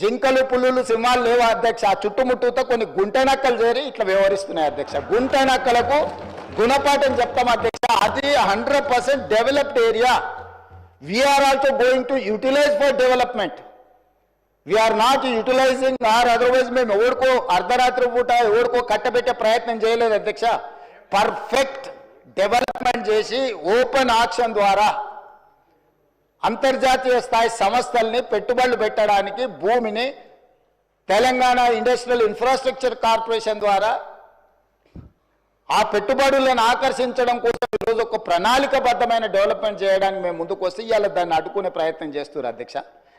జింకలు పులులు సింహాలు లేవు అధ్యక్ష? ఆ చుట్టుముట్టుతో కొన్ని గుంటనక్కలు చేరి ఇట్లా వ్యవహరిస్తున్నాయి అధ్యక్ష. గుంటనక్కలకు గుణపాఠం చెప్తాం అధ్యక్ష. అది hundred percent developed area. We are also going to utilize for development we are not utilizing or otherwise మేము ఎవరికో అర్ధరాత్రి పూట ఎవరికో కట్టబెట్టే ప్రయత్నం చేయలేదు అధ్యక్ష. పర్ఫెక్ట్ డెవలప్మెంట్ చేసి ఓపెన్ ఆక్షన్ ద్వారా అంతర్జాతీయ స్థాయి సంస్థల్ని పెట్టుబడులు పెట్టడానికి భూమిని తెలంగాణ ఇండస్ట్రియల్ ఇన్ఫ్రాస్ట్రక్చర్ కార్పొరేషన్ ద్వారా ఆ పెట్టుబడులను ఆకర్షించడం కోసం ఈరోజు ఒక ప్రణాళికబద్ధమైన డెవలప్మెంట్ చేయడానికి మేము ముందుకు వస్తే ఇవాళ దాన్ని అడ్డుకునే ప్రయత్నం చేస్తున్నారు అధ్యక్ష.